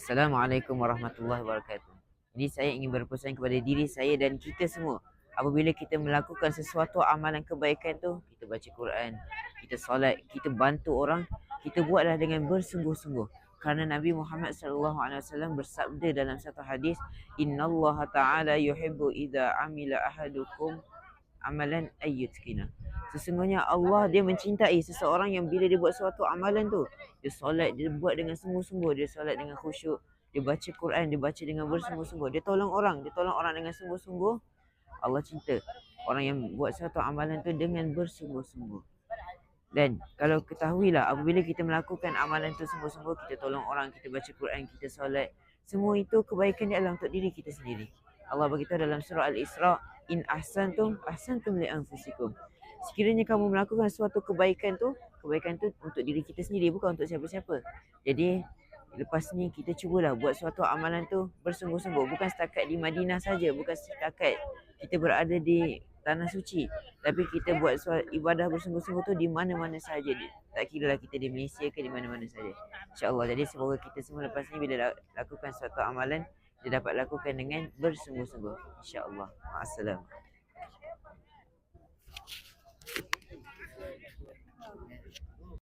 Assalamualaikum warahmatullahi wabarakatuh. Jadi saya ingin berpesan kepada diri saya dan kita semua. Apabila kita melakukan sesuatu amalan kebaikan tu, kita baca Quran, kita solat, kita bantu orang, kita buatlah dengan bersungguh-sungguh. Kerana Nabi Muhammad SAW bersabda dalam satu hadis, Inna Allah Taala yuhibbu idza amila ahadukum amalan ayyutkina. Sesungguhnya Allah dia mencintai seseorang yang bila dia buat suatu amalan tu, dia solat, dia buat dengan sungguh-sungguh, dia solat dengan khusyuk, dia baca Quran, dia baca dengan bersungguh-sungguh, dia tolong orang, dia tolong orang dengan sungguh-sungguh. Allah cinta orang yang buat suatu amalan tu dengan bersungguh-sungguh. Dan kalau ketahuilah apabila kita melakukan amalan tu sungguh-sungguh, kita tolong orang, kita baca Quran, kita solat, semua itu kebaikan dia adalah untuk diri kita sendiri. Allah beritahu dalam surah Al-Isra, in ahsantum ahsantum li anfusikum. Sekiranya kamu melakukan suatu kebaikan tu, kebaikan tu untuk diri kita sendiri bukan untuk siapa-siapa. Jadi lepas ni kita cubalah buat suatu amalan tu bersungguh-sungguh. Bukan setakat di Madinah saja, bukan setakat kita berada di tanah suci. Tapi kita buat ibadah bersungguh-sungguh tu di mana-mana saja. Tak kira lah kita di Malaysia ke di mana-mana saja. Insyaallah. Jadi semoga kita semua lepas ni bila lakukan suatu amalan dia dapat lakukan dengan bersungguh-sungguh. Insyaallah. Assalam